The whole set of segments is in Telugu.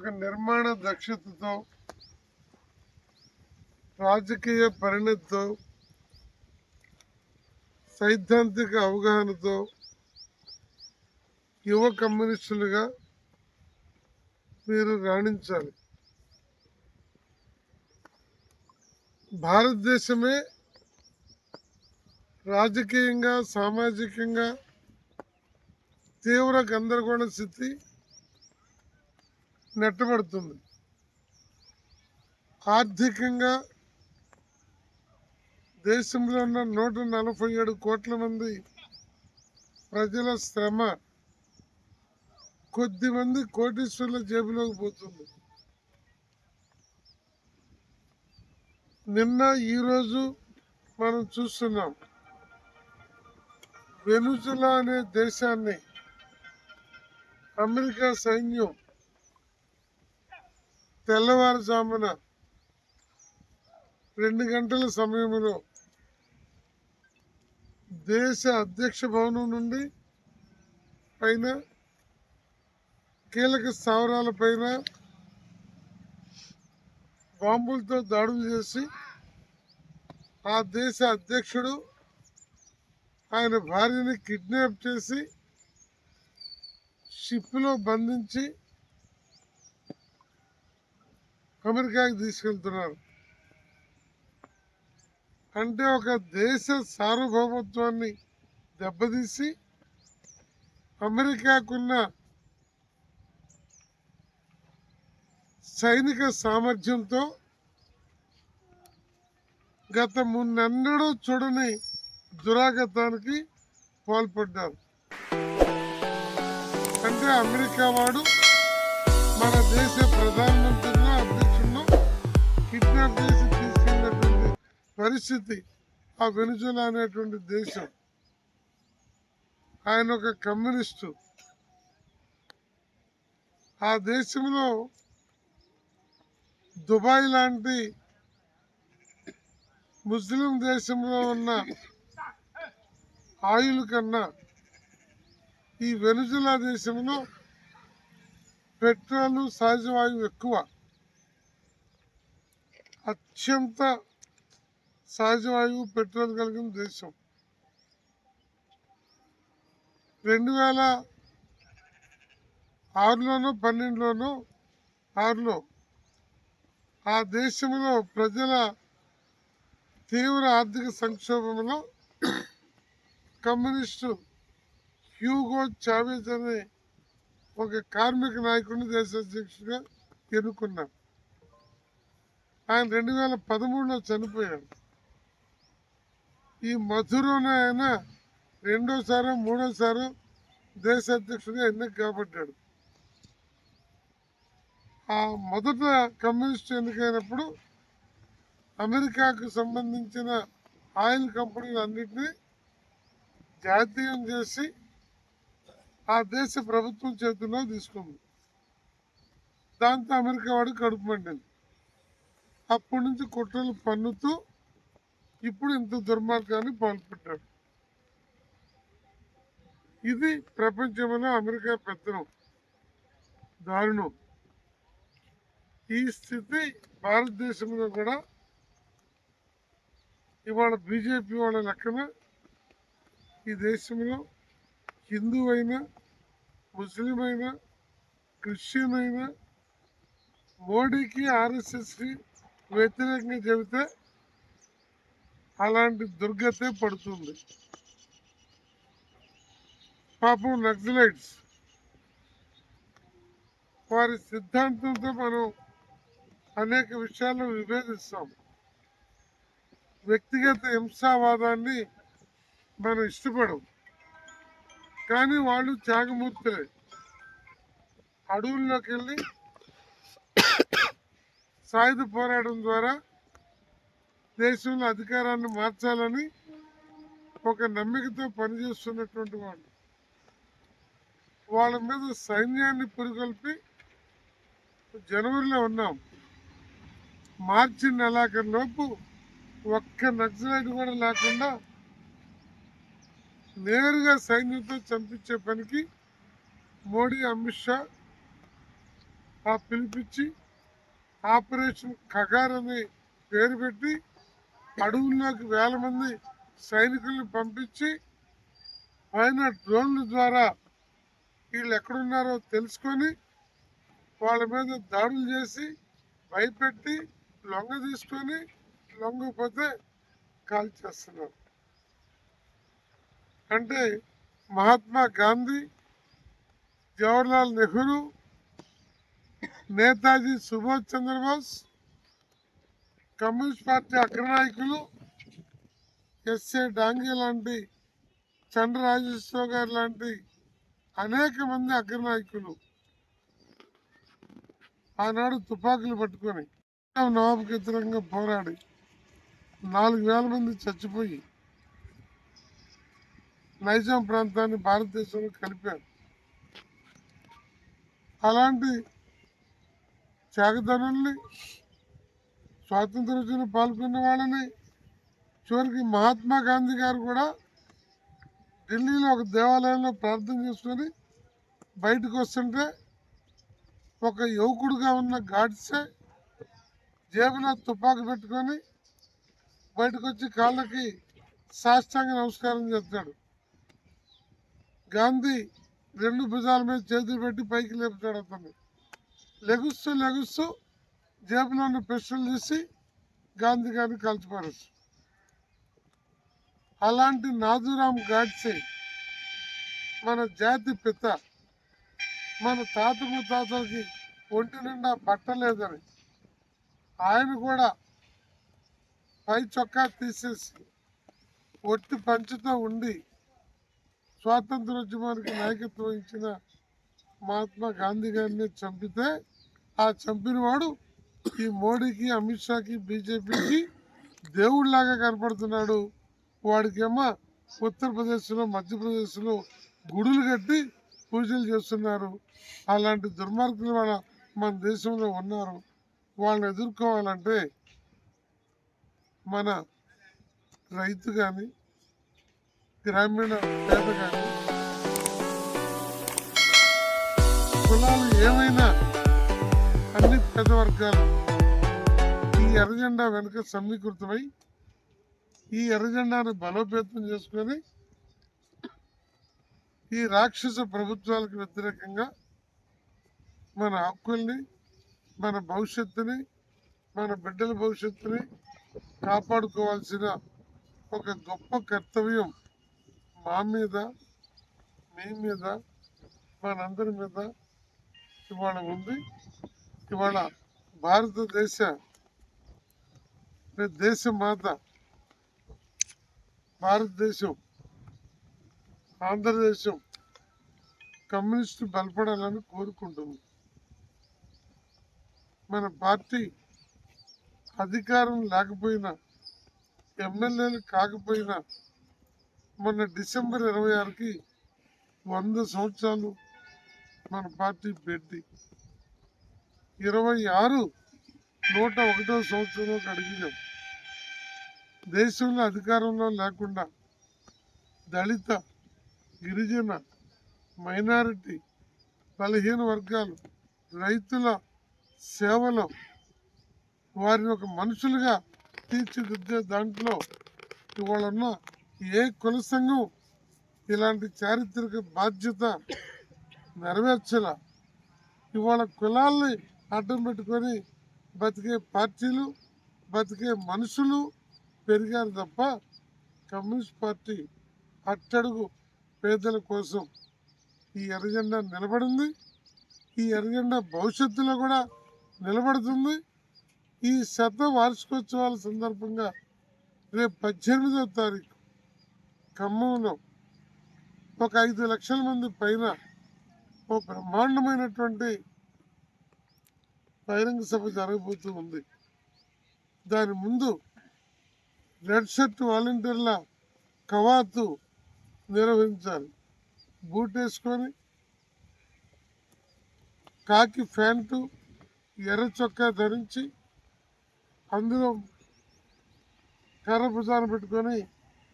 ఒక నిర్మాణ దక్షతతో రాజకీయ పరిణతితో సైద్ధాంతిక అవగాహనతో యువ కమ్యూనిస్టులుగా మీరు రాణించాలి. భారతదేశమే రాజకీయంగా సామాజికంగా తీవ్ర గందరగోళ స్థితి నెట్టబడుతుంది. ఆర్థికంగా దేశంలో ఉన్న నూట నలభై ఏడు కోట్ల మంది ప్రజల శ్రమ కొద్ది మంది కోటీశ్వరుల జేబులోకి పోతుంది. నిన్న ఈరోజు మనం చూస్తున్నాం వెనుజులా అనే దేశాన్ని అమెరికా సైన్యం తెల్లవారుజామున రెండు గంటల సమయంలో దేశ అధ్యక్ష భవనం నుండి పైన కీలక స్థావరాల పైన బాంబులతో దాడులు చేసి ఆ దేశ అధ్యక్షుడు ఆయన భార్యని కిడ్నాప్ చేసి షిప్లో బంధించి అమెరికాకి తీసుకెళ్తున్నారు. అంటే ఒక దేశ సార్వభౌమత్వాన్ని దెబ్బతీసి అమెరికాకున్న సైనిక సామర్థ్యంతో గత మున్నెన్నడూ చూడని దురాగతానికి పాల్పడ్డారు. అంటే అమెరికా వాడు మన దేశ ప్రధానమంత్రి కిడ్నాప్ చేసి తీసుకెళ్ళినటువంటి పరిస్థితి ఆ వెనుజులా అనేటువంటి దేశం. ఆయన ఒక కమ్యూనిస్టు. ఆ దేశంలో దుబాయ్ లాంటి ముస్లిం దేశంలో ఉన్న ఆయిల్ కన్నా ఈ వెనుజులా దేశంలో పెట్రోల్ సహజవాయువు ఎక్కువ. అత్యంత సహజవాయువు పెట్రోల్ కలిగిన దేశం. రెండు వేల ఆరులోనో పన్నెండులోనో ఆరులో ఆ దేశంలో ప్రజల తీవ్ర ఆర్థిక సంక్షోభంలో కమ్యూనిస్టు హ్యూగో చావేజ్ అనే ఒక కార్మిక నాయకుడిని దేశ అధ్యక్షుడిగా ఆయన రెండు వేల పదమూడులో చనిపోయాడు. ఈ మధురలో ఆయన రెండోసారో మూడోసారో దేశ అధ్యక్షుడిగా ఎన్నిక కాబట్టాడు. ఆ మొదట కమ్యూనిస్ట్ ఎన్నికైనప్పుడు అమెరికాకు సంబంధించిన ఆయిల్ కంపెనీలు అన్నింటినీ జాతీయం చేసి ఆ దేశ ప్రభుత్వం చేతుల్లో తీసుకుంది. దాంతో అమెరికా వాడు కడుపు మండింది. అప్పటి నుంచి కుట్రలు పన్నుతూ ఇప్పుడు ఇంత దుర్మార్గాన్ని పాల్పడ్డాడు. ఇది ప్రపంచంలో అమెరికా పెత్తనం దారుణం. ఈ స్థితి భారతదేశంలో కూడా ఇవాళ బీజేపీ వాళ్ళ లెక్కన ఈ దేశంలో హిందూ అయినా ముస్లిం అయినా క్రిస్టియన్ అయినా మోడీకి ఆర్ఎస్ఎస్కి వ్యతిరేకంగా చెబితే అలాంటి దుర్గతే పడుతుంది. పాపం నక్సలైట్స్ వారి సిద్ధాంతంతో మనం అనేక విషయాల్లో విభేదిస్తాం. వ్యక్తిగత హింసావాదాన్ని మనం ఇష్టపడం కానీ వాళ్ళు త్యాగమూర్తులే. అడవుల్లోకి వెళ్ళి సాయుధ పోరాటం ద్వారా దేశంలో అధికారాన్ని మార్చాలని ఒక నమ్మికతో పనిచేస్తున్నటువంటి వాళ్ళు. వాళ్ళ మీద సైన్యాన్ని పురికొల్పి జనవరిలో ఉన్నాం. మార్చి నెలాఖరులోపు ఒక్క నక్సలైట్ కూడా లేకుండా నేరుగా సైన్యంతో చంపించే పనికి మోడీ అమిత్ షా ఆ పిలిపించి ఆపరేషన్ ఖగార్ అని పేరు పెట్టి అడవుల్లోకి వేల మంది సైనికుల్ని పంపించి పైన డ్రోన్ల ద్వారా వీళ్ళు ఎక్కడున్నారో తెలుసుకొని వాళ్ళ మీద దాడులు చేసి భయపెట్టి లొంగ తీసుకొని లొంగపోతే కాల్ చేస్తున్నారు. అంటే మహాత్మా గాంధీ జవహర్లాల్ నెహ్రూ నేతాజీ సుభాష్ చంద్రబోస్ కమ్యూనిస్ట్ పార్టీ అగ్రనాయకులు ఎస్ఏ డాంగే లాంటి చంద్రరాజేశ్వర గారు లాంటి అనేక మంది అగ్రనాయకులు ఆనాడు తుపాకులు పట్టుకొని నవాబుకి వ్యతిరేకంగా పోరాడి నాలుగు వేల మంది చచ్చిపోయి నైజాం ప్రాంతాన్ని భారతదేశంలో కలిపారు. అలాంటి త్యాగధనుల్ని స్వాతంత్రోద్యమంలో పాల్గొన్న వాళ్ళని చివరికి మహాత్మా గాంధీ గారు కూడా ఢిల్లీలో ఒక దేవాలయంలో ప్రార్థన చేసుకొని బయటకు వస్తుంటే ఒక యువకుడుగా ఉన్న గాడ్సే జేబులో తుపాకు పెట్టుకొని బయటకు వచ్చి కాళ్ళకి సాష్టాంగ నమస్కారం చేస్తాడు. గాంధీ రెండు భుజాల మీద చేతులు పెట్టి పైకి లేపుతాడు అతన్ని. లెగుస్తూ లెగుస్తూ జేబులో ఉన్న పిస్టల్ తీసి గాంధీ గారిని కాల్చిపారేస్తాడు అలాంటి నాజురామ్ గాడ్సే మన జాతి పిత. మన తాత ముత్తాతలకి ఒంటి నిండా పట్టలేదని ఆయన కూడా పై చొక్కా తీసేసి ఒట్టి పంచుతో ఉండి స్వాతంత్రోద్యమానికి నాయకత్వం ఇచ్చిన మహాత్మా గాంధీ గారిని చంపితే ఆ చంపిన వాడు ఈ మోడీకి అమిత్ షాకి బీజేపీకి దేవుడిలాగా కనపడుతున్నాడు. వాడికేమో ఉత్తరప్రదేశ్లో మధ్యప్రదేశ్లో గుడులు కట్టి పూజలు చేస్తున్నారు. అలాంటి దుర్మార్గులు వాళ్ళ మన దేశంలో ఉన్నారు. వాళ్ళని ఎదుర్కోవాలంటే మన రైతు కానీ గ్రామీణ పేద కానీ కులాలు ఏమైనా పెద్ద వర్గాలు ఈ ఎర్రజెండా వెనుక సమీకృతమై ఈ ఎర్రజెండాను బలోపేతం చేసుకొని ఈ రాక్షస ప్రభుత్వాలకు వ్యతిరేకంగా మన హక్కుల్ని మన భవిష్యత్తుని మన బిడ్డల భవిష్యత్తుని కాపాడుకోవాల్సిన ఒక గొప్ప కర్తవ్యం మా మీద మీ మీద మనందరి మీద ఇవాళ ఉంది. ఇవాళ భారతదేశ దేశ మాత భారతదేశం ఆంధ్రదేశం కమ్యూనిస్టు బలపడాలని కోరుకుంటుంది. మన పార్టీ అధికారం లేకపోయినా ఎమ్మెల్యేలు కాకపోయినా మొన్న డిసెంబర్ ఇరవై ఆరుకి వంద సంవత్సరాలు మన పార్టీ పెట్టి ఇరవై ఆరు నూట ఒకటో సంవత్సరంలోకి అడిగినాం దేశంలో అధికారంలో లేకుండా దళిత గిరిజన మైనారిటీ బలహీన వర్గాలు రైతుల సేవలో వారిని ఒక మనుషులుగా తీర్చిదిద్దే దాంట్లో ఇవాళ ఉన్న ఏ కుల సంఘం ఇలాంటి చారిత్రక బాధ్యత నెరవేర్చల? ఇవాళ కులాల్ని అడ్డం పెట్టుకొని బతికే పార్టీలు బతికే మనుషులు పెరిగారు తప్ప కమ్యూనిస్ట్ పార్టీ అట్టడుగు పేదల కోసం ఈ ఎర్రజెండా నిలబడింది. ఈ ఎర్రజెండా భవిష్యత్తులో కూడా నిలబడుతుంది. ఈ శత వార్షికోత్సవాల సందర్భంగా రేపు పద్దెనిమిదవ తారీఖు ఖమ్మంలో ఒక ఐదు లక్షల మంది పైన ఓ బ్రహ్మాండమైనటువంటి బహిరంగ సభ జరగబోతూ ఉంది. దాని ముందు రెడ్ షర్ట్ వాలంటీర్ల కవాతు నిర్వహించాలి. బూట్ వేసుకొని కాకి ప్యాంటు ఎర్ర చొక్కా ధరించి అందులో కర్ర భుజాన పెట్టుకొని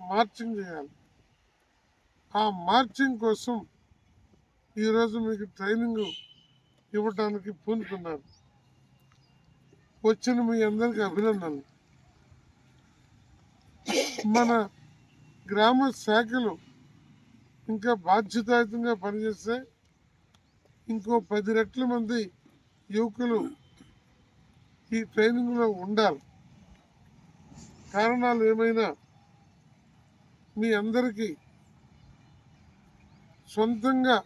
మార్చింగ్ చేయాలి. ఆ మార్చింగ్ కోసం ఈరోజు మీకు ట్రైనింగ్ ఇవ్వటానికి పూనుకున్నారు వచ్చిన మీ అందరికి అభినందనలు. మన గ్రామ శాఖలు ఇంకా బాధ్యతాయుతంగా పనిచేస్తే ఇంకో పది రెట్ల మంది యువకులు ఈ ట్రైనింగ్లో ఉండాలి. కారణాలు ఏమైనా మీ అందరికీ సొంతంగా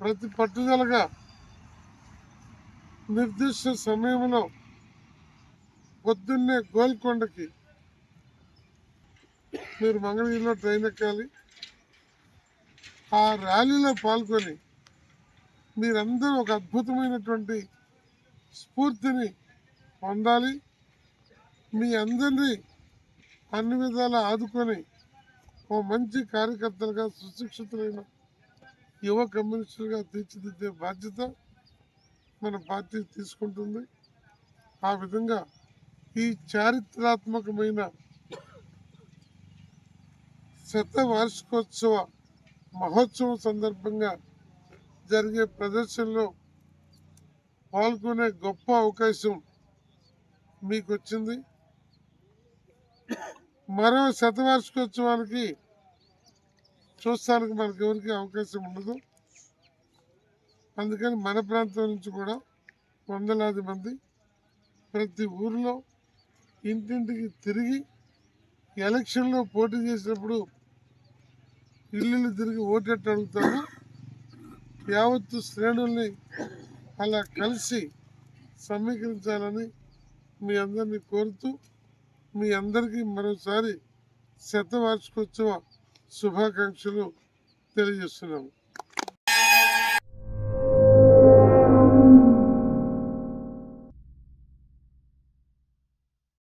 ప్రతి పట్టుదలగా నిర్దిష్ట సమయంలో పొద్దున్నే గోల్కొండకి మీరు మంగళగిరిలో ట్రైన్ ఎక్కాలి. ఆ ర్యాలీలో పాల్గొని మీరందరూ ఒక అద్భుతమైనటువంటి స్ఫూర్తిని పొందాలి. మీ అందరినీ అన్ని విధాలా ఆదుకొని ఓ మంచి కార్యకర్తలుగా సుశిక్షితులైన యువ కమ్యూనిస్టులుగా తీర్చిదిద్దే బాధ్యత మన పార్టీ తీసుకుంటుంది. ఆ విధంగా ఈ చారిత్రాత్మకమైన శత వార్షికోత్సవ మహోత్సవం సందర్భంగా జరిగే ప్రదర్శనలో పాల్గొనే గొప్ప అవకాశం మీకు వచ్చింది మరో శతవార్షికోత్సవానికి చూస్తానికి మనకి ఎవరికి అవకాశం ఉండదు. అందుకని మన ప్రాంతం నుంచి కూడా వందలాది మంది ప్రతి ఊరిలో ఇంటింటికి తిరిగి ఎలక్షన్లో పోటీ చేసినప్పుడు ఇల్లు తిరిగి ఓటెట్టు అడుగుతారు. యావత్తు శ్రేణుల్ని అలా కలిసి సమీకరించాలని మీ అందరినీ కోరుతూ మీ అందరికీ మరోసారి శతవార్షికోత్సవ శుభాకాంక్షలు తెలియజేస్తున్నాము.